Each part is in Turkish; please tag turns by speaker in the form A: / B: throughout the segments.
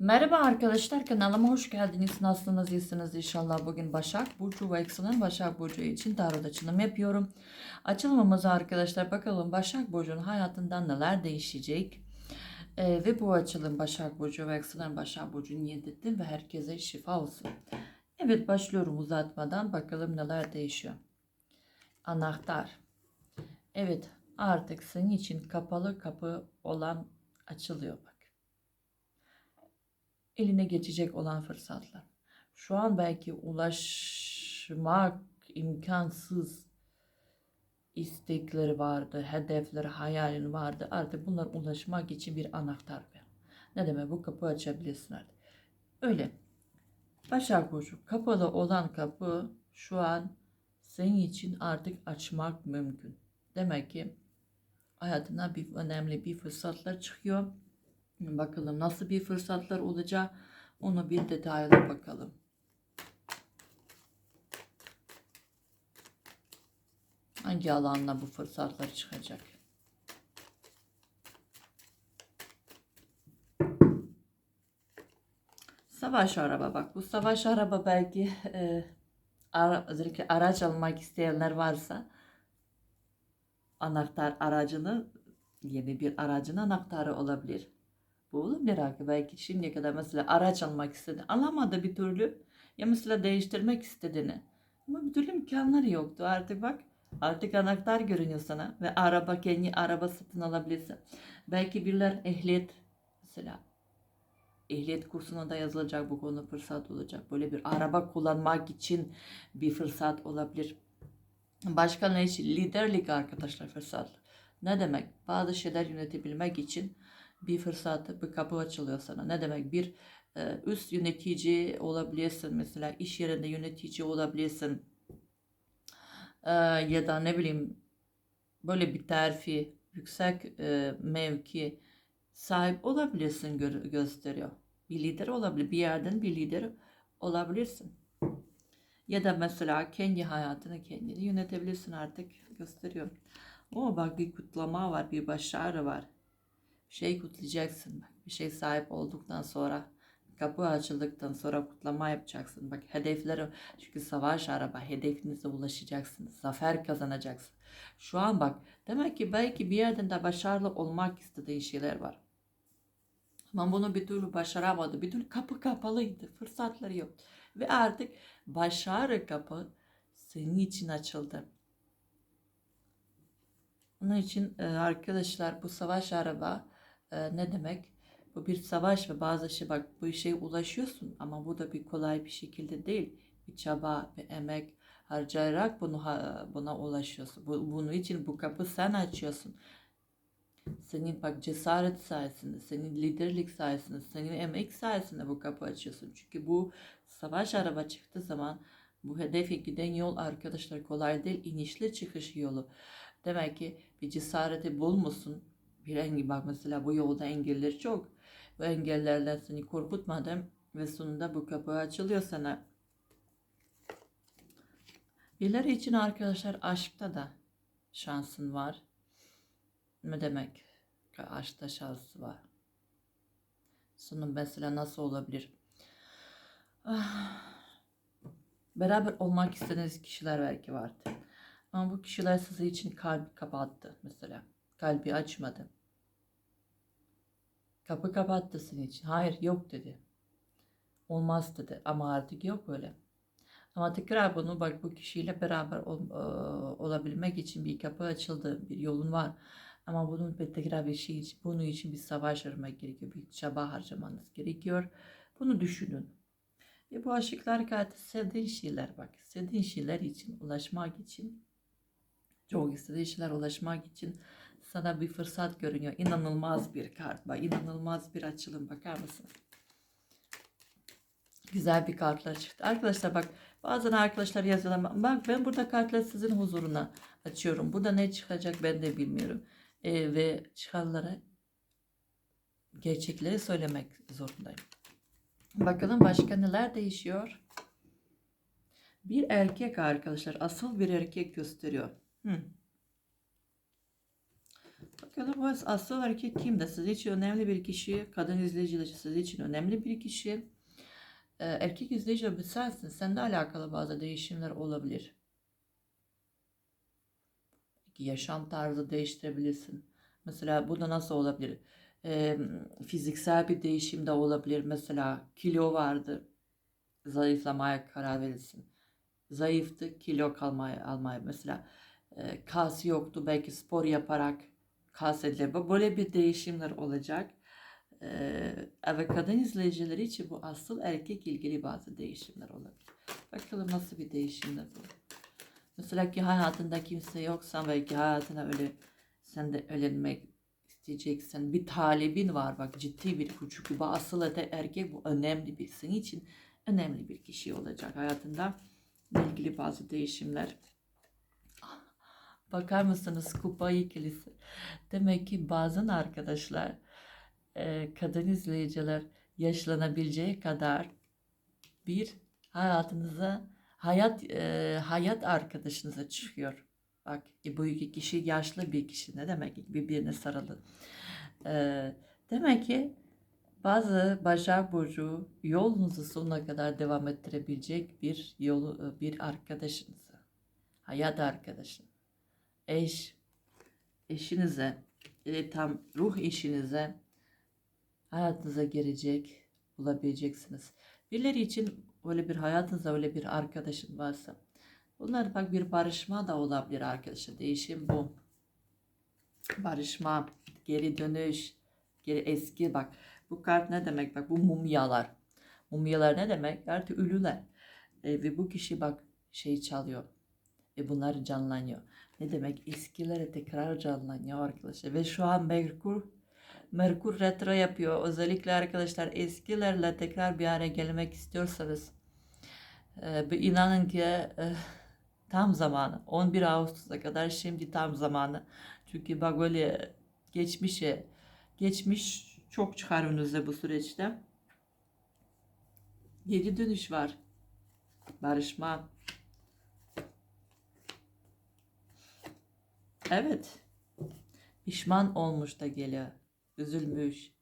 A: Merhaba arkadaşlar kanalıma hoş geldiniz. Nasılsınız? İyisiniz inşallah. Bugün Başak Burcu ve Eksen'in Başak Burcu için tarot açılım yapıyorum. Açılımımıza arkadaşlar bakalım Başak Burcu'nun hayatından neler değişecek. Ee, ve bu açılım Başak Burcu ve Eksen'in Başak Burcu'nu niyet ve herkese şifa olsun. Evet başlıyorum uzatmadan bakalım neler değişiyor. Anahtar. Evet artık senin için kapalı kapı olan açılıyor bak eline geçecek olan fırsatlar. Şu an belki ulaşmak imkansız istekleri vardı, hedefleri, hayalin vardı. Artık bunlar ulaşmak için bir anahtar ver. Ne demek bu kapı açabilirsin artık. Öyle. Başak Burcu kapalı olan kapı şu an senin için artık açmak mümkün. Demek ki hayatına bir önemli bir fırsatlar çıkıyor Bakalım nasıl bir fırsatlar olacak onu bir detaylı bakalım. Hangi alanla bu fırsatlar çıkacak? Savaş araba bak bu savaş araba belki e, ara, özellikle araç almak isteyenler varsa anahtar aracını yeni bir aracın anahtarı olabilir. Bu olabilir hakkı. Belki şimdiye kadar mesela araç almak istedi. Alamadı bir türlü. Ya mesela değiştirmek istediğini. Ama bir türlü imkanları yoktu. Artık bak artık anahtar görünüyor sana. Ve araba kendi araba satın alabilirsin. Belki birler ehliyet mesela ehliyet kursuna da yazılacak bu konu fırsat olacak. Böyle bir araba kullanmak için bir fırsat olabilir. Başka ne için? Liderlik arkadaşlar fırsat. Ne demek? Bazı şeyler yönetebilmek için bir fırsat, bir kapı açılıyor sana. Ne demek? Bir e, üst yönetici olabilirsin mesela iş yerinde yönetici olabilirsin e, ya da ne bileyim böyle bir terfi yüksek e, mevki sahip olabilirsin gö- gösteriyor. Bir lider olabilir. Bir yerden bir lider olabilirsin. Ya da mesela kendi hayatını kendini yönetebilirsin artık gösteriyor. O bak bir kutlama var, bir başarı var şey kutlayacaksın bak. Bir şey sahip olduktan sonra kapı açıldıktan sonra kutlama yapacaksın. Bak hedefleri çünkü savaş araba hedefinize ulaşacaksınız. Zafer kazanacaksın. Şu an bak demek ki belki bir yerden de başarılı olmak istediğin şeyler var. Ama bunu bir türlü başaramadı. Bir türlü kapı kapalıydı. Fırsatları yok. Ve artık başarı kapı senin için açıldı. Onun için arkadaşlar bu savaş araba e, ne demek? Bu bir savaş ve bazı şey bak bu işe ulaşıyorsun ama bu da bir kolay bir şekilde değil. Bir çaba, bir emek harcayarak bunu buna ulaşıyorsun. Bu, bunun için bu kapı sen açıyorsun. Senin bak cesaret sayesinde, senin liderlik sayesinde, senin emek sayesinde bu kapı açıyorsun. Çünkü bu savaş araba çıktığı zaman bu hedefe giden yol arkadaşlar kolay değil. inişli çıkış yolu. Demek ki bir cesareti bulmuşsun bir engel bak mesela bu yolda engeller çok. Bu engellerden seni korkutmadım ve sonunda bu kapı açılıyor sana. Birileri için arkadaşlar aşkta da şansın var. Ne demek? Aşkta şansı var. Sonu mesela nasıl olabilir? Ah. Beraber olmak istediğiniz kişiler belki vardı. Ama bu kişiler sizi için kalbi kapattı mesela. Kalbi açmadı. Kapı kapattı senin için. Hayır yok dedi. Olmaz dedi. Ama artık yok öyle. Ama tekrar bunu bak bu kişiyle beraber ol, e, olabilmek için bir kapı açıldı. Bir yolun var. Ama bunun tekrar bir şey için, bunun için bir savaş aramak gerekiyor. Bir çaba harcamanız gerekiyor. Bunu düşünün. Ve bu aşıklar kartı sevdiğin şeyler bak. Sevdiğin şeyler için ulaşmak için çok istediğin şeyler ulaşmak için sana bir fırsat görünüyor. İnanılmaz bir kart var. İnanılmaz bir açılım. Bakar mısın? Güzel bir kartlar çıktı. Arkadaşlar bak bazen arkadaşlar yazıyorlar. Bak ben burada kartları sizin huzuruna açıyorum. Burada ne çıkacak ben de bilmiyorum. Ee, ve çıkanlara gerçekleri söylemek zorundayım. Bakalım başka neler değişiyor. Bir erkek arkadaşlar asıl bir erkek gösteriyor. Hmm. Bakalım bu asıl erkek kimde? Siz için önemli bir kişi, kadın izleyiciler siz için önemli bir kişi. Ee, erkek izleyici sensin. Seninle alakalı bazı değişimler olabilir. Yaşam tarzı değiştirebilirsin. Mesela bu da nasıl olabilir? Ee, fiziksel bir değişim de olabilir. Mesela kilo vardı. Zayıflamaya karar verirsin. Zayıftı, kilo kalmaya almaya mesela e, kas yoktu belki spor yaparak kas edilebilir. Böyle bir değişimler olacak. Ee, ve kadın izleyicileri için bu asıl erkek ilgili bazı değişimler olabilir. Bakalım nasıl bir değişimler bu. Mesela ki hayatında kimse yoksa belki hayatına öyle sen de öğrenmek isteyeceksin. Bir talibin var bak ciddi bir küçük bir asıl ete erkek bu önemli bir senin için önemli bir kişi olacak hayatında ilgili bazı değişimler. Bakar mısınız kupa ikilisi? Demek ki bazen arkadaşlar e, kadın izleyiciler yaşlanabileceği kadar bir hayatınıza hayat e, hayat arkadaşınıza çıkıyor. Bak e, bu iki kişi yaşlı bir kişi ne demek birbirine sarılı. E, demek ki bazı Başak Burcu yolunuzu sonuna kadar devam ettirebilecek bir yolu bir arkadaşınıza, hayat arkadaşın, eş, eşinize, e, tam ruh eşinize hayatınıza girecek bulabileceksiniz. Birileri için öyle bir hayatınızda öyle bir arkadaşın varsa bunlar bak bir barışma da olabilir arkadaşlar. Değişim bu. Barışma, geri dönüş, geri eski bak. Bu kart ne demek? Bak bu mumyalar. Mumyalar ne demek? Artık ölüler. E, ve bu kişi bak şey çalıyor. Ve bunlar canlanıyor. Ne demek? Eskilere tekrar canlanıyor arkadaşlar. Ve şu an Merkur Merkur retro yapıyor. Özellikle arkadaşlar eskilerle tekrar bir araya gelmek istiyorsanız e, inanın ki e, tam zamanı. 11 Ağustos'a kadar şimdi tam zamanı. Çünkü bak böyle geçmişe geçmiş çok çıkar önünüze bu süreçte. Geri dönüş var. Barışma. Evet. Pişman olmuş da geliyor. Üzülmüş.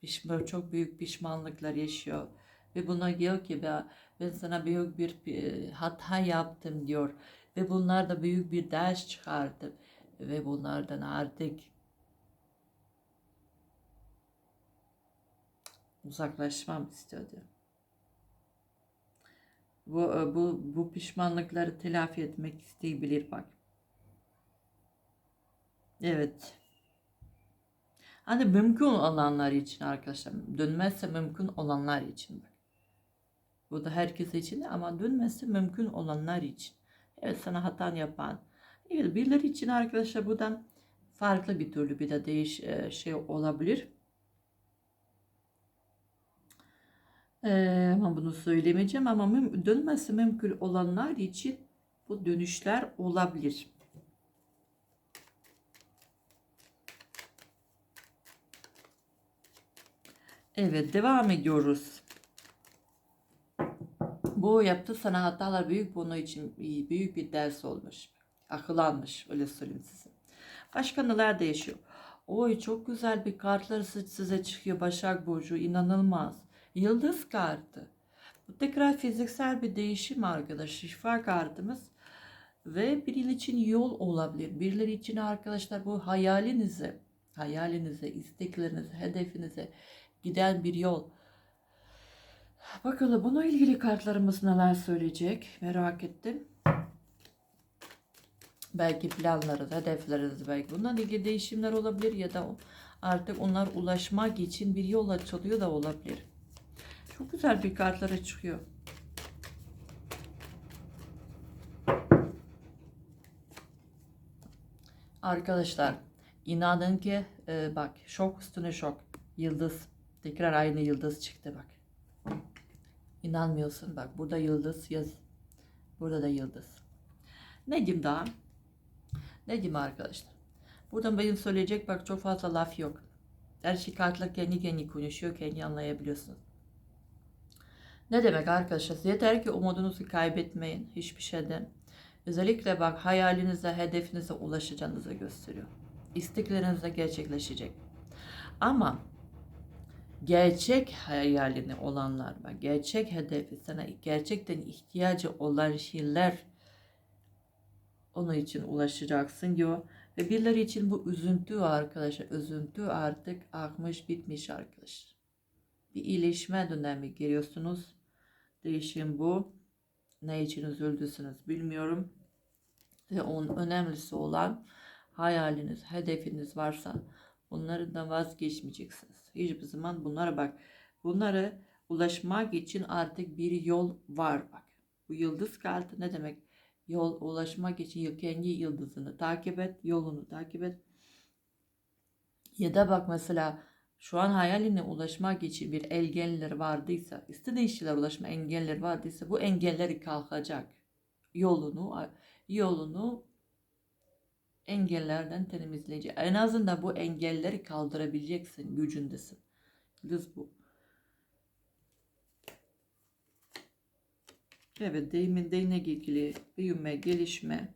A: Pişman, çok büyük pişmanlıklar yaşıyor. Ve buna diyor ki ben, ben sana büyük bir e, hata yaptım diyor. Ve bunlar da büyük bir ders çıkardım. Ve bunlardan artık uzaklaşmam istiyordu. Bu, e, bu, bu pişmanlıkları telafi etmek isteyebilir bak. Evet. Hani mümkün olanlar için arkadaşlar. Dönmezse mümkün olanlar için bak. Bu da herkes için ama dönmezse mümkün olanlar için. Evet sana hatan yapan. Evet birileri için arkadaşlar bu da farklı bir türlü bir de değiş e, şey olabilir. Ee, ama bunu söylemeyeceğim ama müm dönmesi mümkün olanlar için bu dönüşler olabilir. Evet devam ediyoruz. Bu yaptı sana hatalar büyük bunun için büyük bir ders olmuş. Akıllanmış öyle söyleyeyim size. Başka neler değişiyor? Oy çok güzel bir kartlar size çıkıyor Başak Burcu inanılmaz. Yıldız kartı. Bu tekrar fiziksel bir değişim arkadaş. Şifa kartımız. Ve birileri için yol olabilir. Birileri için arkadaşlar bu hayalinize, hayalinize, isteklerinize, hedefinize giden bir yol. Bakalım buna ilgili kartlarımız neler söyleyecek merak ettim. Belki planlarınız, hedefleriniz belki bundan ilgili değişimler olabilir ya da artık onlar ulaşmak için bir yol açılıyor da olabilir. Çok güzel bir kartlara çıkıyor. Arkadaşlar inanın ki e, bak şok üstüne şok. Yıldız. Tekrar aynı yıldız çıktı bak. İnanmıyorsun bak burada yıldız yaz. Burada da yıldız. Ne diyeyim daha? Ne diyeyim arkadaşlar? Buradan benim söyleyecek bak çok fazla laf yok. Her şey kartla kendi kendi konuşuyor, kendi anlayabiliyorsunuz. Ne demek arkadaşlar? Yeter ki umudunuzu kaybetmeyin hiçbir şeyden. Özellikle bak hayalinize, hedefinize ulaşacağınızı gösteriyor. istekleriniz de gerçekleşecek. Ama gerçek hayalini olanlar var. Gerçek hedefi sana gerçekten ihtiyacı olan şeyler onun için ulaşacaksın diyor. Ve birileri için bu üzüntü arkadaşlar. Üzüntü artık akmış bitmiş arkadaşlar. Bir iyileşme dönemi giriyorsunuz. Değişim bu. Ne için üzüldüsünüz bilmiyorum. Ve onun önemlisi olan hayaliniz, hedefiniz varsa bunlardan vazgeçmeyeceksiniz. Hiçbir zaman bunlara bak. Bunlara ulaşmak için artık bir yol var bak. Bu yıldız kartı ne demek? Yol ulaşmak için kendi yıldızını takip et, yolunu takip et. Ya da bak mesela şu an hayaline ulaşmak için bir engeller vardıysa, istediğin şeyler ulaşma engeller vardıysa bu engelleri kalkacak. Yolunu yolunu engellerden temizleyecek. En azından bu engelleri kaldırabileceksin, gücündesin. Yıldız bu. Evet, deyimin değnek ilgili büyüme, gelişme.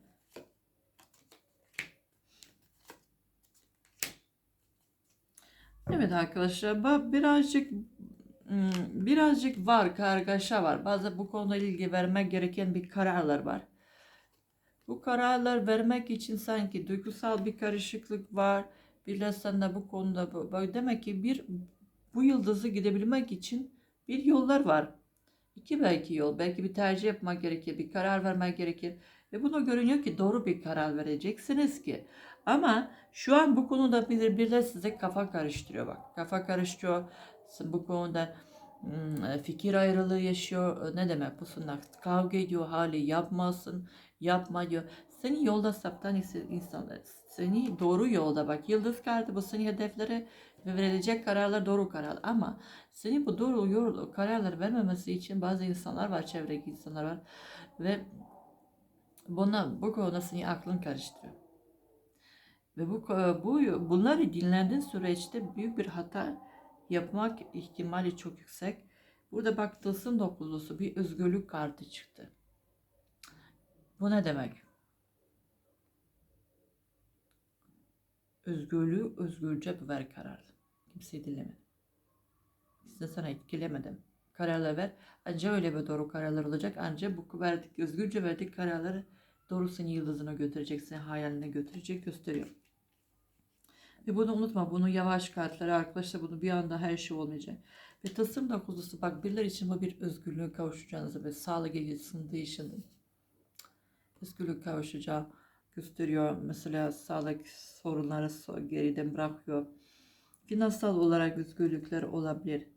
A: Evet arkadaşlar, birazcık hmm, birazcık var, kargaşa var. Bazı bu konuda ilgi vermek gereken bir kararlar var. Bu kararlar vermek için sanki duygusal bir karışıklık var. Biraz sende bu konuda bu. Demek ki bir bu yıldızı gidebilmek için bir yollar var. İki belki yol. Belki bir tercih yapmak gerekir. Bir karar vermek gerekir. Ve bunu görünüyor ki doğru bir karar vereceksiniz ki. Ama şu an bu konuda bir, birileri size kafa karıştırıyor bak. Kafa karıştırıyor. Bu konuda hmm, fikir ayrılığı yaşıyor. Ne demek bu sınav? Kavga ediyor hali yapmasın, yapma diyor. Seni yolda saptan insanlar. Seni doğru yolda bak. Yıldız kartı bu seni hedeflere ve verilecek kararlar doğru karar. Ama seni bu doğru yol kararlar vermemesi için bazı insanlar var, çevredeki insanlar var. Ve buna bu konuda seni aklın karıştırıyor. Ve bu, bu bunları dinlendiğin süreçte büyük bir hata yapmak ihtimali çok yüksek. Burada bak tılsım dokuzlusu bir özgürlük kartı çıktı. Bu ne demek? Özgürlüğü özgürce ver karar. Kimseyi dinleme. Size sana etkilemedim. Kararlar ver. Ancak öyle bir doğru kararlar olacak. Ancak bu verdik, özgürce verdik kararları doğru seni yıldızına götürecek, seni hayaline götürecek gösteriyor. Ve bunu unutma. Bunu yavaş kartları arkadaşlar bunu bir anda her şey olmayacak. Ve tasarım da kuzusu bak birileri için bu bir özgürlüğe kavuşacağınızı ve sağlık ilgisini değişin. Özgürlük kavuşacağı gösteriyor. Mesela sağlık sorunları geriden bırakıyor. Finansal olarak özgürlükler olabilir.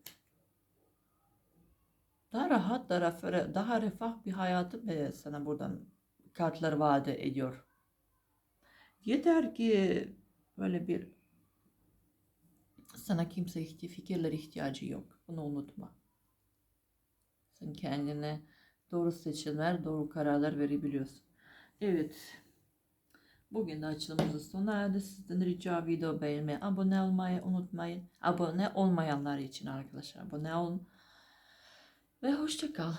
A: Daha rahat, daha, daha refah bir hayatı sana buradan kartlar vaat ediyor. Yeter ki böyle bir sana kimse fikirler ihtiyacı yok. Bunu unutma. Sen kendine doğru seçimler, doğru kararlar verebiliyorsun. Evet. Bugün de açılımımızın sona erdi. Sizden rica video beğenmeyi, abone olmayı unutmayın. Abone olmayanlar için arkadaşlar abone olun. Ve hoşça kal.